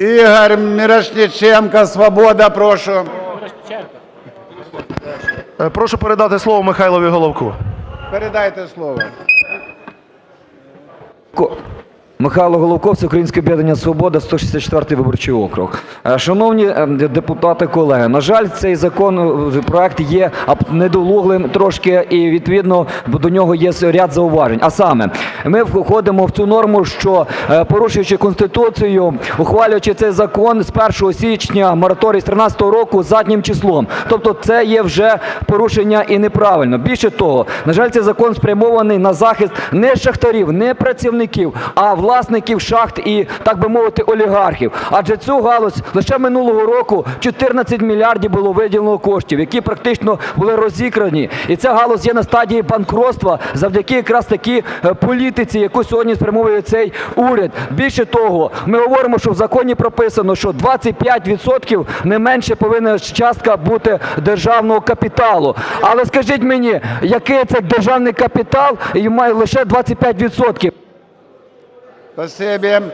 Ігор Мірошниченко, Свобода, прошу. Е, Прошу передати слово Михайлові Головку. Передайте слово. Михайло Головков, Всеукраїнське об'єднання «Свобода», 164-й виборчий округ. Е, Шановні е, депутати колеги, на жаль, цей закон, е, проект є недолуглим трошки і відповідно до нього є ряд зауважень. А саме, ми входимо в цю норму, що порушуючи Конституцію, ухвалюючи цей закон з 1 січня мораторій з 13 року заднім числом. Тобто це є вже порушення і неправильно. Більше того, на жаль, цей закон спрямований на захист не шахтарів, не працівників, а власників шахт і, так би мовити, олігархів. Адже цю галузь лише минулого року 14 мільярдів було виділено коштів, які практично були розікрані. І ця галузь є на стадії банкротства завдяки якраз такій е, політиці, яку сьогодні спрямовує цей уряд. Більше того, ми говоримо, що в законі прописано, що 25% не менше повинна частка бути державного капіталу. Але скажіть мені, який це державний капітал і має лише 25%? પણ સાહેબ એમ